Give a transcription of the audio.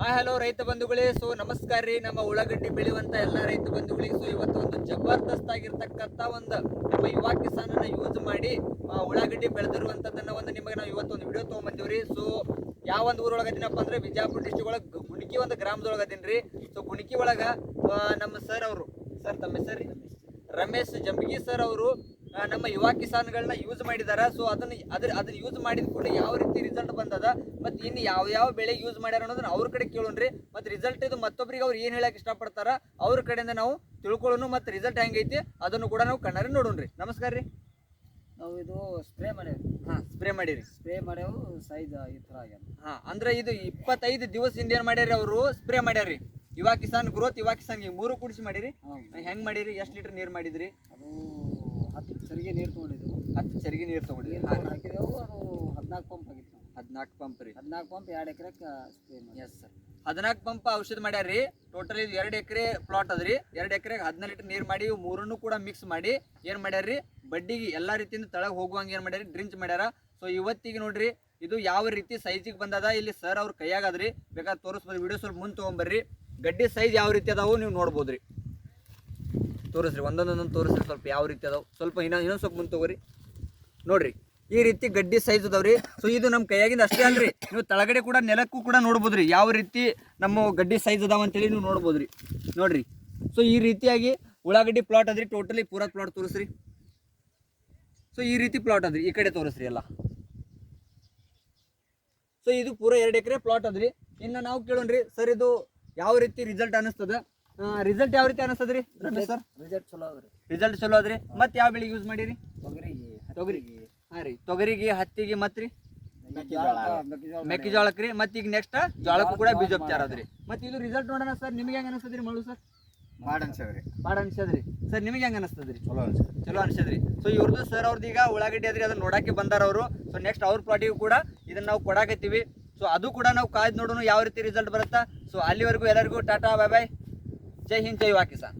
Hi hello ರೈತ ಬಂಧುಗಳೇ. So ನಮಸ್ಕಾರ ರೀ. ನಮ್ಮ ಉಳ್ಳಾಗಡ್ಡಿ ಬೆಳೆಯುವಂತ ಎಲ್ಲ ರೈತ ಬಂಧುಗಳಿಗೆ. ಸೊ ಇವತ್ತು ಒಂದು ಜಬರ್ದಸ್ತ್ ಆಗಿರ್ತಕ್ಕಂಥ ಒಂದು ನಮ್ಮ ಯುವ ಕಿಸಾನನ್ನ ಯೂಸ್ ಮಾಡಿ ಆ, ಉಳ್ಳಾಗಡ್ಡಿ ಬೆಳೆದಿರುವಂತದನ್ನ ಒಂದು ನಿಮಗೆ ನಾವು ಇವತ್ತು ಒಂದು ವಿಡಿಯೋ ತೊಗೊಂಬಂದಿವ್ರಿ ಸೊ ಯಾವ ಒಂದು ಊರೊಳಗೆ ಅದೀನಪ್ಪ ಅಂದ್ರೆ ವಿಜಯಪುರ ಡಿಸ್ಟ್ರಿಕ್ ಒಳಗೆ ಗುಣಿಕಿ ಒಂದು ಗ್ರಾಮದೊಳಗೆ ಅದೀನಿ ಸೊ ಗುಣಕಿ ಒಳಗ ನಮ್ಮ ಸರ್ ಅವರು. ಸರ್ ತಮ್ಮ ಹೆಸರು ರಮೇಶ್. ಜಂಬಗಿ ಸರ್ ಅವರು. ನಮ್ಮ ಯುವ ಕಿಸಾನ್ಗಳನ್ನ ಯೂಸ್ ಮಾಡಿದಾರ. ಸೊ ಅದನ್ನ ಅದ್ರ ಅದನ್ನ ಯೂಸ್ ಮಾಡಿದ ಕೂಡ ಯಾವ ರೀತಿ ರಿಸಲ್ಟ್ ಬಂದದ? ಮತ್ತೆ ಇನ್ನು ಯಾವ ಯಾವ ಬೆಳೆ ಯೂಸ್ ಮಾಡ್ಯಾರ ಅನ್ನೋದನ್ನ ಅವ್ರ ಕಡೆ ಕೇಳೋಣ್ರಿ. ಮತ್ತೆ ರಿಸಲ್ಟ್ ಇದು ಮತ್ತೊಬ್ಬರಿಗೆ ಅವ್ರು ಏನು ಹೇಳಕ್ ಇಷ್ಟಪಡ್ತಾರ ಅವ್ರ ಕಡೆಯಿಂದ ನಾವು ತಿಳ್ಕೊಳ್ಳೋಣ ಮತ್ತೆ ರಿಸಲ್ಟ್ ಹೆಂಗೈತಿ ಅದನ್ನು ಕೂಡ ನಾವು ಕಣ್ಣಾರೆ ನೋಡೋಣ್ರಿ. ನಮಸ್ಕಾರ ರೀ. ನಾವು ಇದು ಸ್ಪ್ರೇ ಮಾಡೇವಿ ಹಾ ಸ್ಪ್ರೇ ಮಾಡಿರಿ. ಸ್ಪ್ರೇ ಮಾಡ್ಯಾವು ಸೈಜ್ ಈ ಥರ ಹಾಂ ಹಾ ಅಂದ್ರೆ ಇದು ಇಪ್ಪತ್ತೈದು ದಿವಸ ಇಂಡಿಯನ್ ಮಾಡ್ಯಾರಿ ಅವರು ಸ್ಪ್ರೇ ಮಾಡ್ಯಾರಿ. ಯುವ ಕಿಸಾನ್ ಗ್ರೋತ್ ಯುವ ಕಿಸಾನ್ ಮೂರು ಕುಡಿಸಿ ಮಾಡಿರಿ. ಹೆಂಗೆ ಹೆಂಗ್ ಮಾಡಿರಿ? ಎಷ್ಟು ಲೀಟರ್ ನೀರು ಮಾಡಿದ್ರಿ? ಅದು ಸರಿಗೆ ನೀರು ತೊಗೊಂಡಿದ್ವು. ಹತ್ತು ಚರಿಗೆ ನೀರ್ ತಗೊಂಡ್ರಿ ನೀರು ತೊಗೊಂಡು ಹಾಕಿದೆವು ಅದು ಹದಿನಾಲ್ಕು ಪಂಪ್ ಆಗಿತ್ತು. ಹದಿನಾಲ್ಕು ಪಂಪ್ ರೀ. ಹದಿನಾಲ್ಕು ಪಂಪ್ ಎರಡು ಎಕರೆಗೆ ಸ್ಪ್ರೇ ಮಾಡಿ ಎಸ್ ಸರ್ ಹದಿನಾಲ್ಕು ಪಂಪ್ ಔಷಧ ಮಾಡ್ಯಾರ್ರಿ. ಟೋಟಲ್ ಇದು ಎರಡು ಎಕರೆ ಪ್ಲಾಟ್ ಅದ್ರಿ. ಎರಡು ಎಕರೆಗೆ ಹದಿನಾಲ್ಕು ಲೀಟರ್ ನೀರು ಮಾಡಿ ಮೂರನ್ನು ಕೂಡ ಮಿಕ್ಸ್ ಮಾಡಿ ಏನು ಮಾಡ್ಯಾರ್ರಿ? ಬಡ್ಡಿಗೆ ಎಲ್ಲ ರೀತಿಯಿಂದ ಹೋಗುವ ಹೋಗುವಂಗೆ ಏನು ಮಾಡ್ಯಾರ ಡ್ರಿಂಚ್ ಮಾಡ್ಯಾರ. ಸೊ ಇವತ್ತಿಗೆ ನೋಡ್ರಿ ಇದು ಯಾವ ರೀತಿ ಸೈಜಿಗೆ ಬಂದದ ಇಲ್ಲಿ ಸರ್ ಅವ್ರ ಕೈಯಾಗದ್ರಿ ಬೇಕಾದ್ರೆ ತೋರಿಸ್ಬೋದು ವಿಡಿಯೋ ಸ್ವಲ್ಪ ಮುಂದೆ ತೊಗೊಂಬರ್ರಿ. ಗಡ್ಡಿ ಸೈಜ್ ಯಾವ ರೀತಿ ಅದಾವು ನೀವು ನೋಡ್ಬೋದ್ರಿ. ತೋರಿಸ್ರಿ ಒಂದೊಂದೊಂದು ತೋರಿಸ್ರಿ, ಸ್ವಲ್ಪ ಯಾವ ರೀತಿ ಅದಾವು. ಸ್ವಲ್ಪ ಇನ್ನೊಂದು ಇನ್ನೊಂದು ಸ್ವಲ್ಪ ಮುಂದೆ ತಗೋರಿ. ನೋಡ್ರಿ, ಈ ರೀತಿ ಗಡ್ಡಿ ಸೈಜ್ ಅದಾವ್ರಿ. ಸೊ ಇದು ನಮ್ಮ ಕೈಯಾಗಿಂದ ಅಷ್ಟೇ ಅಲ್ರಿ. ನೀವು ತಳಗಡೆ ಕೂಡ ನೆಲಕ್ಕೂ ಕೂಡ ನೋಡ್ಬೋದ್ರಿ. ಯಾವ ರೀತಿ ನಮ್ಮ ಗಡ್ಡಿ ಸೈಜ್ ಅದಾವ ಅಂತೇಳಿ ನೀವು ನೋಡ್ಬೋದ್ರಿ. ನೋಡ್ರಿ. ಸೊ ಈ ರೀತಿಯಾಗಿ ಉಳ್ಳಾಗಡ್ಡಿ ಪ್ಲಾಟ್ ಅದ್ರಿ. ಟೋಟಲಿ ಪೂರ ಪ್ಲಾಟ್ ತೋರಿಸ್ರಿ. ಸೊ ಈ ರೀತಿ ಪ್ಲಾಟ್ ಅದ್ರಿ. ಈ ಕಡೆ ತೋರಿಸ್ರಿ ಎಲ್ಲ. ಸೊ ಇದು ಪೂರ ಎರಡು ಎಕರೆ ಪ್ಲಾಟ್ ಅದ್ರಿ. ಇನ್ನು ನಾವು ಕೇಳೋಣ್ರಿ, ಸರ್, ಇದು ಯಾವ ರೀತಿ ರಿಸಲ್ಟ್ ಅನಿಸ್ತದ ರಿಸಲ್ಟ್ ಯಾವ ರೀತಿ ಅನಿಸ್ತದ್ರಿ ರಮೇಶ್ ಸರ್? ರಿಸಲ್ಟ್ ಚಲೋ ಅದ್ರಿ. ರಿಸಲ್ಟ್ ಚಲೋ ಅದ್ರಿ. ಮತ್ತೆ ಯಾವ ಬೆಳಿಗ್ಗೆ ಯೂಸ್ ಮಾಡಿರಿ? ತೊಗರಿಗೆ ತೊಗರಿಗೆ. ಹಾಂ ರೀ. ತೊಗರಿಗೆ ಹತ್ತಿಗೆ ಮತ್ರಿ ಮತ್ ಮೆಕ್ಕೆಜೋಳಕ್ಕೆ ರೀ ಮತ್ತೆ ಈಗ ನೆಕ್ಸ್ಟ್ ಜೋಳಕ್ಕೂ ಕೂಡ ಬೀಜೋಪಚಾರ ಅದ್ರಿ. ಮತ್ತೆ ಇದು ರಿಸಲ್ಟ್ ನೋಡೋಣ ಸರ್ ನಿಮ್ಗೆ ಹೆಂಗ ಅನಿಸ್ತದ್ರಿ ಮಳು ಸರ್? ಮಾಡಿ ಅನ್ಸದ್ರಿ. ಸರ್ ನಿಮಗೆ ಹೆಂಗ ಅನಿಸ್ತದ್ರಿ? ಚಲೋ ಚಲೋ ಅನ್ಸದ್ರಿ. ಸೊ ಇವ್ರದ್ದು ಸರ್ ಅವ್ರದ್ದು ಈಗ ಉಳ್ಳಾಗಡ್ಡಿ ಅದ್ರಿ ಅದನ್ನ ನೋಡಕ್ಕೆ ಬಂದಾರ ಅವರು. ಸೊ ನೆಕ್ಸ್ಟ್ ಅವ್ರ ಪ್ಲಾಟಿಗೂ ಕೂಡ ಇದನ್ನ ನಾವು ಕೊಡಾಕತ್ತೀವಿ. ಸೊ ಅದು ಕೂಡ ನಾವು ಕಾಯ್ದು ನೋಡೋಣ ಯಾವ ರೀತಿ ರಿಸಲ್ಟ್ ಬರುತ್ತಾ. ಸೊ ಅಲ್ಲಿವರೆಗೂ ಎಲ್ಲರಿಗೂ ಟಾಟಾ ಬಾಯ್ ಬಾಯ್ ಜೈ ಹಿಂದ್ ಜೈ ಯುವ ಕಿಸಾನ್